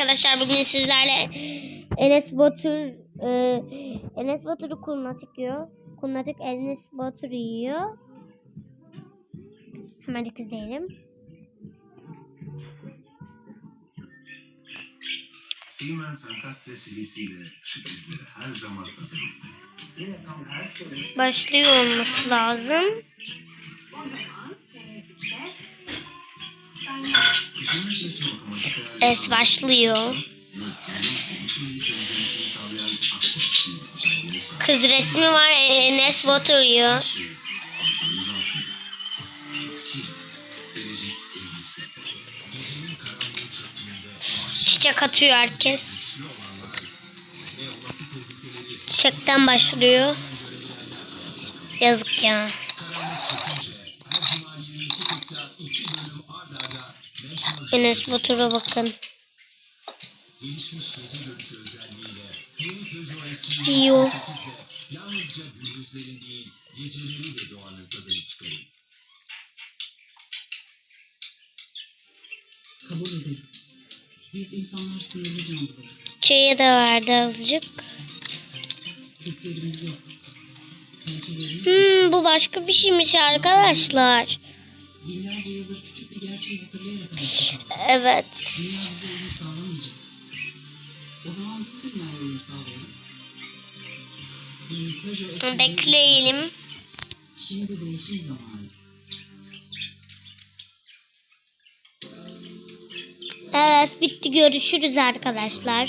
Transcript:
arkadaşlar bugün sizlerle Enes Batur e, Enes Batur'u kurnatık yiyor. Kurnatık Enes Batur yiyor. Hemencik izleyelim. Siemens Ankastre serisiyle sürprizleri her zaman hazırlıklı. Başlıyor olması lazım. Es başlıyor. Kız resmi var Enes Batur yiyor. Çiçek atıyor herkes. Çiçekten başlıyor. Yazık ya. Enes Batur'a bakın. Yiyor. Yalnızca gündüzlerin değil, geceleri de doğanın tadını çıkarın. Kabul edin. Biz insanlar sınırlı canlılarız. Çayı da verdi azıcık. Türklerimiz yok. Hmm, bu başka bir şeymiş arkadaşlar. binlerce Evet. Bekleyelim. Şimdi değişim zamanı. Evet bitti görüşürüz arkadaşlar.